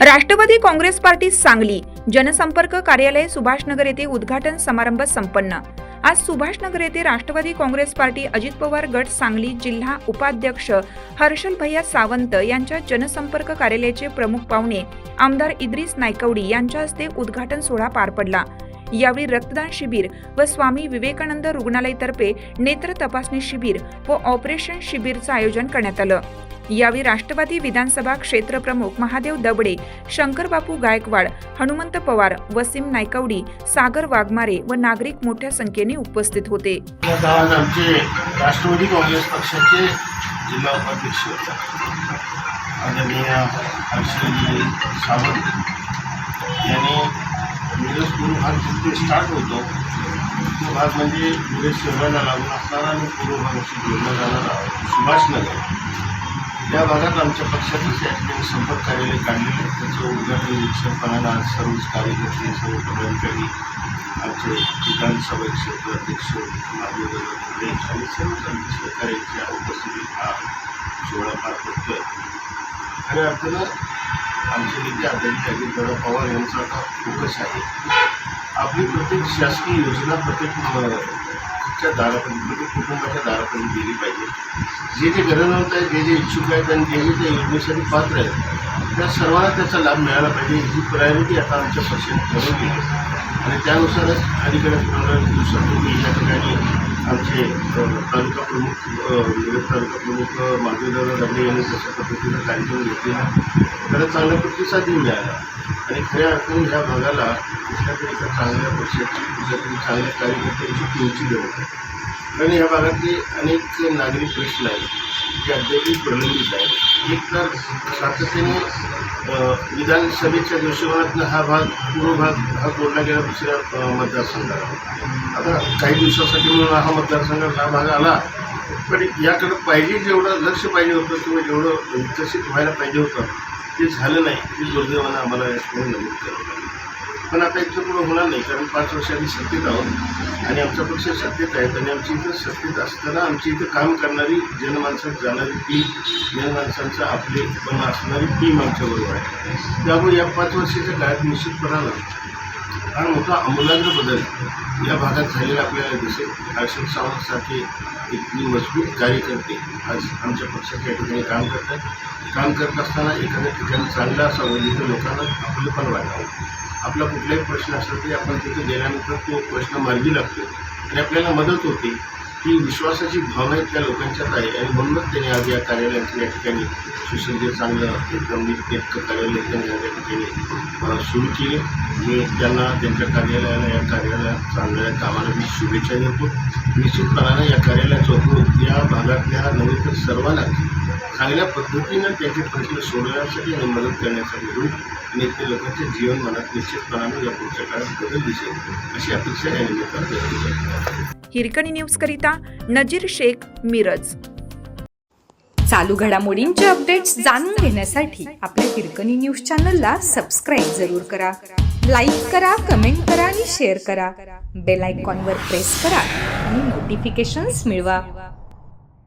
Rashtrawadi Congress party Sangli. जनसंपर्क कार्यालय सुभाषनगर येथे उद्घाटन समारंभ संपन्न. आज सुभाषनगर येथे राष्ट्रवादी काँग्रेस पार्टी अजित पवार गट सांगली जिल्हा उपाध्यक्ष हर्षल भैया सावंत यांच्या जनसंपर्क कार्यालयाचे प्रमुख पाहुणे आमदार इद्रिस नायकवडी यांच्या हस्ते उद्घाटन सोहळा पार पडला. यावेळी रक्तदान शिबिर व स्वामी विवेकानंद रुग्णालयातर्फे नेत्र तपासणी शिबिर व ऑपरेशन शिबिरचं आयोजन करण्यात आलं. यावेळी राष्ट्रवादी विधानसभा क्षेत्रप्रमुख महादेव दबडे शंकरबापू गायकवाड हनुमंत पवार वसीम नायकवडी सागर वाघमारे व नागरिक मोठ्या संख्येने उपस्थित होते. आमचे राष्ट्रवादी काँग्रेस पक्षाचे जिल्हा उपाध्यक्ष आदरणीय हर्षलजी सावंत यांनी मिरज पूर्व भाग जिथे स्टार्ट होतो तो भाग म्हणजे मिरज शहराला लागून असणारा आणि पूर्व भागाशी जोडला जाणारा सुभाषनगर. त्या भागात आमच्या पक्षाचंच या संपर्क कार्यालय काढलेलं आहे त्याचं उद्घाटन निरीक्षणपणाला आज सर्वच कार्यकर्ते सर्व पदाधिकारी आमचे विधानसभा क्षेत्र अध्यक्ष महादेव आणि सर्व आमचे सहकार्यांच्या उपस्थितीत हा सोहळा पार पडतोय. खऱ्या अर्थानं आमचे नेते आदरणीय अजितदादा पवार यांचा आता फोकस आहे. आपली प्रत्येक शासकीय योजना प्रत्येक च्या दारापर्यंत म्हणजे कुटुंबाच्या दारापर्यंत गेली पाहिजे. जे जे गरजवंत आहेत जे जे इच्छुक आहेत आणि जे जे त्या योजनेसाठी पात्र आहेत त्या सर्वांना त्याचा लाभ मिळाला पाहिजे. ही प्रायोरिटी आता आमच्या पक्षाने ठरवली आहे. आणि त्यानुसारच अलीकडे पंधरा दिवसापूर्वी या ठिकाणी आमचे तालुका प्रमुख अ, मिरज तालुका प्रमुख अ, दांडे यांनी जशा पद्धतीनं कार्यक्रम घेतलेला त्याला चांगला प्रतिसादही मिळाला आणि खऱ्या अर्थाने ह्या भागाला कुठल्या तरी एका चांगल्या पक्षाची कुठल्या तरी चांगल्या कार्यकर्त्यांची तुमची गरज आहे? कारण या भागातले अनेक नागरिक प्रश्न आहेत जे अद्यापही प्रलंबित आहेत. एक तर सातत्याने विधानसभेच्या दृष्टिकोनातून हा भाग पूर्व भाग हा कोरला गेला दुसऱ्या अ, मतदारसंघाला आता काही दिवसासाठी म्हणून हा मतदारसंघात हा भाग आला पण याकडं पाहिजे जेवढं लक्ष पाहिजे होतं किंवा जेवढं विकसित व्हायला पाहिजे होतं ते झालं नाही हे दुर्दैवानं आम्हाला या नमूद करावं लागेल पण आता इथं पुढं होणार नाही कारण पाच वर्ष आम्ही सत्तेत आहोत आणि आमचा पक्ष सत्तेत आहेत आणि आमची इथं सत्तेत असताना आमची इथं काम करणारी जनमानसात जाणारी टीम जनमानसांचं आपले पण असणारी टीम आमच्याबरोबर आहे. त्यामुळे या पाच वर्षाच्या काळात निश्चितपणानं हा मोठा अमूलाग्र बदल या भागात झालेला आपल्याला दिसेल. अशोक सावंतसारखे इतकी मजबूत कार्यकर्ते आज आमच्या पक्षाच्या ठिकाणी काम करतात. काम करत असताना एखाद्या ठिकाणी चांगला असावं जिथं लोकांना आपलं पण वाटावं आपला कुठलाही प्रश्न असला तरी आपण तिथे गेल्यानंतर तो प्रश्न मार्गी लागतो. आणि आपल्याला मदत होते ही विश्वासाची भावना इथल्या लोकांच्यात आहे. आणि म्हणूनच त्यांनी आज या कार्यालयाचं या ठिकाणी सुसज्ज चांगलं एकदम नीटनेटकं कार्यालय त्यांनी आज या ठिकाणी सुरू केले. मी त्यांना त्यांच्या कार्यालयाला या कार्यालयात चांगल्या कामाला मी शुभेच्छा देतो. निश्चितपणानं या कार्यालयाचा उपयोग या भागातल्या नव्हे तर सर्वांना चांगल्या पद्धतीनं त्यांचे प्रश्न सोडवण्यासाठी आणि मदत करण्यासाठी होईल आणि ते लोकांचे जीवन मनात निश्चितपणानं या पुढच्या काळात बदल दिसेल अशी अपेक्षा या निमित्तानं व्यक्त करतो. हिरकणी न्यूज करिता नजीर शेख मिरज. चालू घडामोडींचे अपडेट्स जाणून घेण्यासाठी आपल्या हिरकणी न्यूज चॅनलला सबस्क्राईब जरूर करा. लाईक करा कमेंट करा आणि शेअर करा. बेल आयकॉनवर प्रेस करा आणि नोटिफिकेशन्स मिळवा.